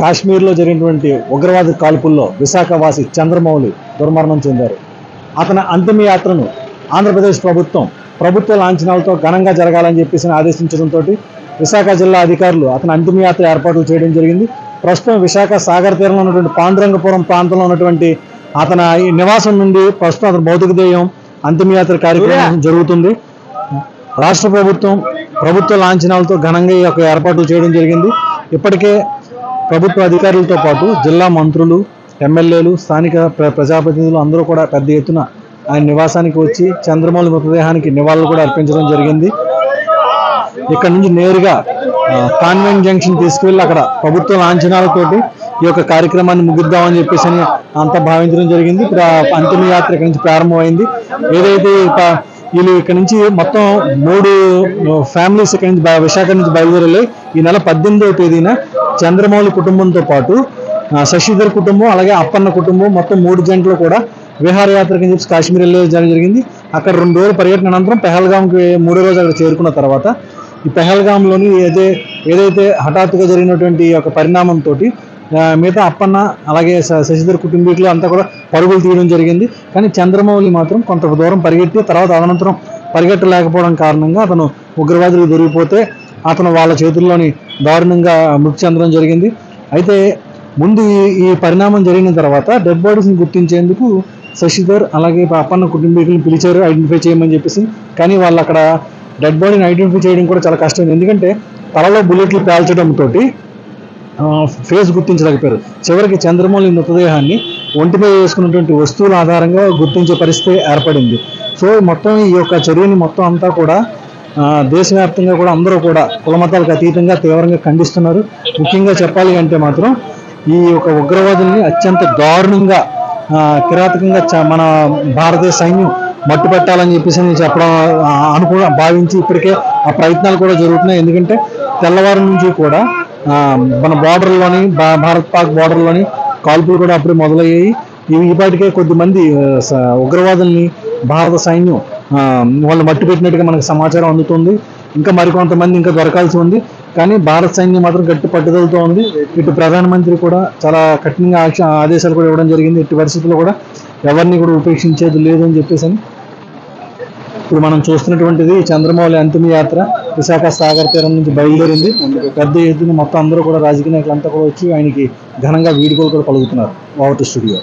కాశ్మీర్లో జరిగినటువంటి ఉగ్రవాద కాల్పుల్లో విశాఖవాసి చంద్రమౌళి దుర్మరణం చెందారు. అతని అంతిమయాత్రను ఆంధ్రప్రదేశ్ ప్రభుత్వం ప్రభుత్వ లాంఛనాలతో ఘనంగా జరగాలని చెప్పేసి ఆదేశించడంతో విశాఖ జిల్లా అధికారులు అతని అంతిమయాత్ర ఏర్పాట్లు చేయడం జరిగింది. ప్రస్తుతం విశాఖ సాగర్ తీరంలో ఉన్నటువంటి పాండురంగపురం ప్రాంతంలో ఉన్నటువంటి అతని ఈ నివాసం నుండి ప్రస్తుతం అతని భౌతిక దేయం అంతిమయాత్ర కార్యక్రమం జరుగుతుంది. రాష్ట్ర ప్రభుత్వం ప్రభుత్వ లాంఛనాలతో ఘనంగా ఈ యొక్క ఏర్పాట్లు చేయడం జరిగింది. ఇప్పటికే ప్రభుత్వ అధికారులతో పాటు జిల్లా మంత్రులు ఎమ్మెల్యేలు స్థానిక ప్ర- ప్రజాప్రతినిధులు అందరూ కూడా పెద్ద ఎత్తున ఆయన నివాసానికి వచ్చి చంద్రమౌళి మృతదేహానికి నివాళులు కూడా అర్పించడం జరిగింది. ఇక్కడ నుంచి నేరుగా కాన్వెంట్ జంక్షన్ తీసుకువెళ్ళి అక్కడ ప్రభుత్వ లాంఛనాలతోటి ఈ యొక్క కార్యక్రమాన్ని ముగిద్దామని చెప్పేసి అని అంతా భావించడం జరిగింది. ఇప్పుడు అంతిమ యాత్ర ఇక్కడ నుంచి ప్రారంభమైంది. ఏదైతే వీళ్ళు ఇక్కడ నుంచి మొత్తం మూడు ఫ్యామిలీస్ ఇక్కడ నుంచి విశాఖ నుంచి బయలుదేరలే. ఈ నెల పద్దెనిమిదవ తేదీన చంద్రమౌళి కుటుంబంతో పాటు శశిధర్ కుటుంబం అలాగే అప్పన్న కుటుంబం మొత్తం మూడు జంటలు కూడా విహారయాత్రకి చెప్పి కాశ్మీర్ వెళ్ళే జరిగింది. అక్కడ రెండు రోజులు పర్యటన అనంతరం పెహల్గాంకి మూడో రోజు అక్కడ చేరుకున్న తర్వాత ఈ పెహల్గాంలోని ఏదైతే ఏదైతే హఠాత్తుగా జరిగినటువంటి ఒక యొక్క పరిణామంతో మిగతా అప్పన్న అలాగే శశిధర్ కుటుంబీకులు అంతా కూడా పరుగులు తీయడం జరిగింది. కానీ చంద్రమౌళి మాత్రం కొంత దూరం పరిగెత్తి తర్వాత అనంతరం పరిగెట్టలేకపోవడం కారణంగా అతను ఉగ్రవాదులకు దొరికిపోతే అతను వాళ్ళ చేతుల్లోని దారుణంగా మృతి చెందడం జరిగింది. అయితే ముందు ఈ- ఈ పరిణామం జరిగిన తర్వాత డెడ్ బాడీస్ని గుర్తించేందుకు శశిధర్ అలాగే అప్పన్న కుటుంబీకులను పిలిచారు ఐడెంటిఫై చేయమని చెప్పేసి. కానీ వాళ్ళు అక్కడ డెడ్ బాడీని ఐడెంటిఫై చేయడం కూడా చాలా కష్టం ఎందుకంటే తలలో బుల్లెట్లు పేల్చడంతో తోటి ఫేస్ గుర్తించలేకపోయారు. చివరికి చంద్రమౌళి మృతదేహాన్ని ఒంటిపై వేసుకున్నటువంటి వస్తువుల ఆధారంగా గుర్తించే పరిస్థితి ఏర్పడింది. సో మొత్తం ఈ యొక్క చర్యని మొత్తం అంతా కూడా దేశవ్యాప్తంగా కూడా అందరూ కూడా కులమతాలకు అతీతంగా తీవ్రంగా ఖండిస్తున్నారు. ముఖ్యంగా చెప్పాలి అంటే మాత్రం ఈ యొక్క ఉగ్రవాదుల్ని అత్యంత దారుణంగా కిరాతకంగా చ- మన భారతీయ సైన్యం మట్టు పెట్టాలని చెప్పేసి నేను చెప్పడం ఆ, అనుకూ భావించి ఇప్పటికే ఆ ప్రయత్నాలు కూడా జరుగుతున్నాయి. ఎందుకంటే తెల్లవారు నుంచి కూడా మన బార్డర్లోని భారత్ పాక్ బార్డర్లోని కాల్పులు కూడా అప్పుడే మొదలయ్యాయి. ఇవి ఇప్పటికే కొద్దిమంది స- ఉగ్రవాదుల్ని భారత సైన్యం వాళ్ళు మట్టి పెట్టినట్టుగా మనకు సమాచారం అందుతుంది. ఇంకా మరికొంతమంది ఇంకా దొరకాల్సి ఉంది. కానీ భారత సైన్యం మాత్రం గట్టి పట్టుదలతో ఉంది. ఇటు ప్రధానమంత్రి కూడా చాలా కఠినంగా ఆక్ష- ఆదేశాలు కూడా ఇవ్వడం జరిగింది. ఇటు పరిస్థితుల్లో కూడా ఎవరిని కూడా ఉపేక్షించేది లేదు అని చెప్పేసి అని ఇప్పుడు మనం చూస్తున్నటువంటిది చంద్రమౌళి అంతిమ యాత్ర. విశాఖ సాగర్ తీరం నుంచి బయలుదేరింది. పెద్ద ఎత్తున మొత్తం అందరూ కూడా రాజకీయ నాయకులు అంతా కూడా వచ్చి ఆయనకి ఘనంగా వీడుకోలు కూడా పలుకుతున్నారు. వావటి స్టూడియో.